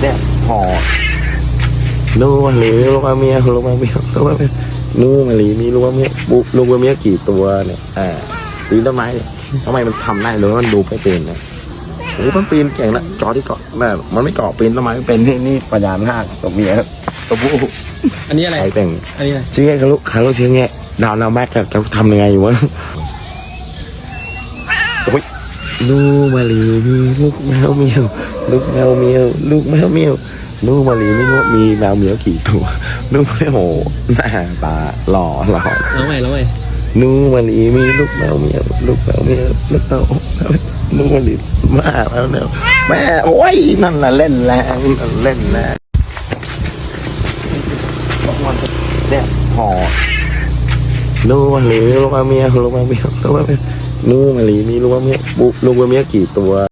เนี่ยห่อนูมาลีมีลูกมาเมียลูกมาเมียลูกมาเมียนูมาลีมีลูกมาเมียบุลูกมาเมียกี่ตัวเนี่ยอ่าปีนต้นไม้เนี่ยทำไมมันทำได้หรือว่ามันดูไม่เป็นนะโอ้โหมันปีนเก่งนะจอที่เกาะแม่มันไม่เกาะปีนต้นไม้ไม่เป็นนี่นี่ปัญญาห้ากตัวเมียครับตัวผู้อันนี้อะไรใครแต่งอันนี้อะไรชื่อไงคารุคารุชื่อไงดาวนาแม็กจะจะทำยังไงอยู่วะโอ้ยนูมาลีมี ลูกแมวเมียว ลูกแมวเมียว ลูกแมวเมียวนูมาลีไม่รู้ว่ามีแมวเมียวกี่ตัวนูไม่โหหน้าตาหล่อหล่อแล้วใหม่แล้วใหม่นูมาลีมีลูกแมวเมียว ลูกแมวเมียว ลูกแมวนูมาลีมาแล้วเนี่ยแม่โอ้ยนั่นน่ะเล่นแรงนั่นเล่นแรงเนี่ยห่อนูมาลีมีลูกมาเมียลูกมาเมียลูกมาเมียนูมาลีมีลูกมาเมียบุลูกมาเมียกี่ตัว